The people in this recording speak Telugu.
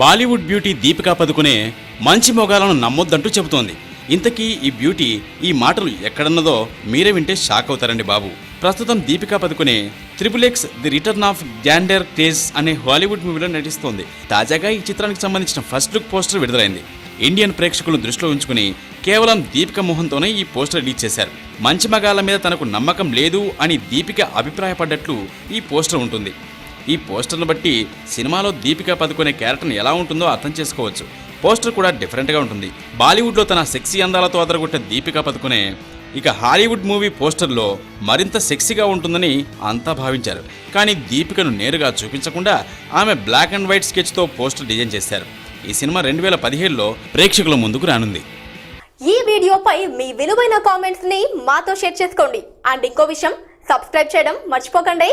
బాలీవుడ్ బ్యూటీ దీపికా పదుకునే మంచి మొగాలను నమ్మొద్దంటూ చెబుతోంది. ఇంతకీ ఈ బ్యూటీ ఈ మాటలు ఎక్కడన్నదో మీరే వింటే షాక్ అవుతారండి బాబు. ప్రస్తుతం Deepika Padukone triple X the return of Xander Cage అనే హాలీవుడ్ మూవీలో నటిస్తోంది. తాజాగా ఈ చిత్రానికి సంబంధించిన ఫస్ట్ లుక్ పోస్టర్ విడుదలైంది. ఇండియన్ ప్రేక్షకులను దృష్టిలో ఉంచుకుని కేవలం దీపిక మోహన్తోనే ఈ పోస్టర్ రిలీజ్ చేశారు. మంచి మగాళ్ళ మీద తనకు నమ్మకం లేదు అని దీపిక అభిప్రాయపడ్డట్లు ఈ పోస్టర్ ఉంటుంది. ఈ పోస్టర్ను బట్టి సినిమాలో దీపిక పదుకునే క్యారెక్టర్ని ఎలా ఉంటుందో అర్థం చేసుకోవచ్చు. పోస్టర్ కూడా డిఫరెంట్గా ఉంటుంది. బాలీవుడ్లో తన సెక్సీ అందాలతో అదరగొట్టే దీపిక పదుకునే ఇక హాలీవుడ్ మూవీ పోస్టర్లో మరింత సెక్సీగా ఉంటుందని అంతా భావించారు. కానీ దీపికను నేరుగా చూపించకుండా ఆమె బ్లాక్ అండ్ వైట్ స్కెచ్తో పోస్టర్ డిజైన్ చేశారు. ఈ సినిమా రెండు వేల పదిహేడులో ప్రేక్షకుల ముందుకు రానుంది. ఈ వీడియోపై మీ విలువైన కామెంట్స్ని మాతో షేర్ చేసుకోండి. అండ్ ఇంకో విషయం సబ్స్క్రైబ్ చేయడం మర్చిపోకండి.